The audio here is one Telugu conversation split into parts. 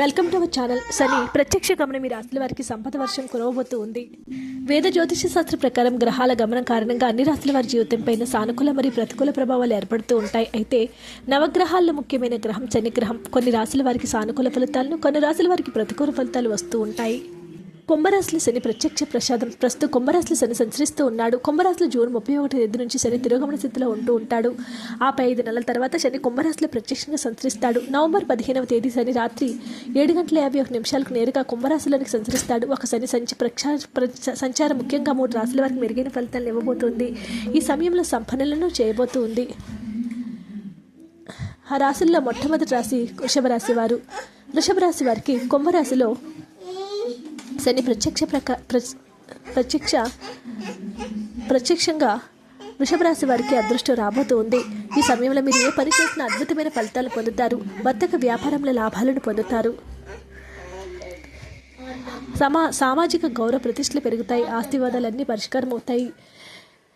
వెల్కమ్ టు అవర్ ఛానల్ సని ప్రత్యక్ష గమనం మీ రాశుల వారికి సంపద వర్షం కురవబోతూ ఉంది. వేద జ్యోతిష శాస్త్ర ప్రకారం గ్రహాల గమనం కారణంగా అన్ని రాశుల వారి జీవితంపైన సానుకూల మరియు ప్రతికూల ప్రభావాలు ఏర్పడుతూ ఉంటాయి. అయితే నవగ్రహాల్లో ముఖ్యమైన గ్రహం శనిగ్రహం కొన్ని రాశుల వారికి సానుకూల ఫలితాలను కొన్ని రాశుల వారికి ప్రతికూల ఫలితాలు వస్తూ ఉంటాయి. కుంభరాశుల శని ప్రత్యక్ష ప్రసాదం. ప్రస్తుతం కుంభరాశుల శని సంచరిస్తూ ఉన్నాడు. కుంభరాశులు జూన్ ముప్పై ఒకటి తేదీ నుంచి శని తిరోగమన స్థితిలో ఉంటూ ఉంటాడు. ఆపై ఐదు నెలల తర్వాత శని కుంభరాశిలో ప్రత్యక్షంగా సంచరిస్తాడు. నవంబర్ పదిహేనవ తేదీ శని రాత్రి ఏడు గంటల యాభై ఒక నిమిషాలకు నేరుగా కుంభరాశిలోనికి సంచరిస్తాడు. ఒక శని సంచి ప్రక్షా ప్ర- సంచారం ముఖ్యంగా మూడు రాశుల వారికి మెరుగైన ఫలితాలను ఇవ్వబోతుంది. ఈ సమయంలో సంపన్నులను చేయబోతూ ఉంది ఆ రాశుల్లో మొట్టమొదటి రాశి వృషభ రాశి వారు. వృషభ రాశి వారికి కుంభరాశిలో శని ప్రత్యక్ష ప్రక ప్ర- ప్రత్యక్ష ప్రత్యక్షంగా వృషభ రాశి వారికి అదృష్టం రాబోతూ ఉంది. ఈ సమయంలో మీరు ఏ పని చేసినా అద్భుతమైన ఫలితాలు పొందుతారు? వర్తక వ్యాపారంలో లాభాలను పొందుతారు. సమా సామాజిక గౌరవ ప్రతిష్టలు పెరుగుతాయి. ఆస్తివాదాలన్నీ పరిష్కారం అవుతాయి.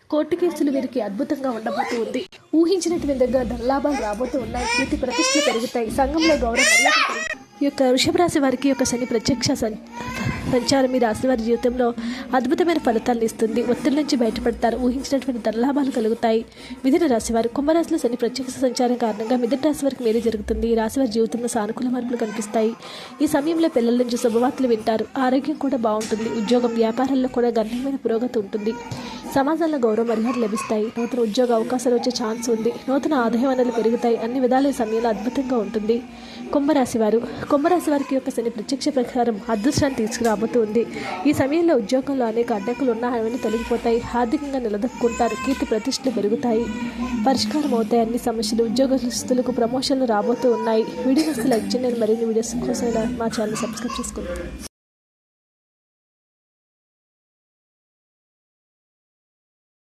కోర్టు కేసులు వీరికి అద్భుతంగా ఉండబోతూ ఉంది. ఊహించినట్టు విధంగా ధనలాభాలు రాబోతూ ఉన్నాయి. కీర్తి ప్రతిష్టలు పెరుగుతాయి. సంఘంలో గౌరవం మర్యాదలు ఈ యొక్క వృషభ రాశి వారికి యొక్క శని ప్రత్యక్ష సంచారం మీ రాశి వారి జీవితంలో అద్భుతమైన ఫలితాలను ఇస్తుంది. ఒత్తిడి నుంచి బయటపడతారు. ఊహించినటువంటి ధనలాభాలు కలుగుతాయి. మిథున రాశి వారు కుంభరాశిలో శని ప్రత్యక్ష సంచారం కారణంగా మిథున రాశి వారికి మేలు జరుగుతుంది. ఈ రాశి వారి జీవితంలో సానుకూల మార్పులు కనిపిస్తాయి. ఈ సమయంలో పిల్లల నుంచి శుభవార్తలు వింటారు. ఆరోగ్యం కూడా బాగుంటుంది. ఉద్యోగం వ్యాపారాల్లో కూడా గణనీయమైన పురోగతి ఉంటుంది. సమాజంలో గౌరవ మర్యాదలు లభిస్తాయి. నూతన ఉద్యోగ అవకాశాలు వచ్చే ఛాన్స్ ఉంది. నూతన ఆదాయ వనరులు పెరుగుతాయి. అన్ని విధాల సమయంలో అద్భుతంగా ఉంటుంది. కుంభరాశి వారు కుంభరాశి వారికి యొక్క శని ప్రత్యక్ష ప్రకారం అదృష్టాన్ని తీసుకురాబోతుంది. ఈ సమయంలో ఉద్యోగంలో అనేక అడ్డంకులు ఉన్నా అవన్నీ తొలగిపోతాయి. ఆర్థికంగా నిలదొక్కుంటారు. కీర్తి ప్రతిష్టలు పెరుగుతాయి. పరిష్కారం అవుతాయి. అన్ని సమస్యలు ఉద్యోగస్తులకు ప్రమోషన్లు రాబోతూ ఉన్నాయి. వీడియో వస్తే లైక్ చేయండి. మరిన్ని వీడియోస్ కోసం మా ఛానల్ సబ్స్క్రైబ్ చేసుకోండి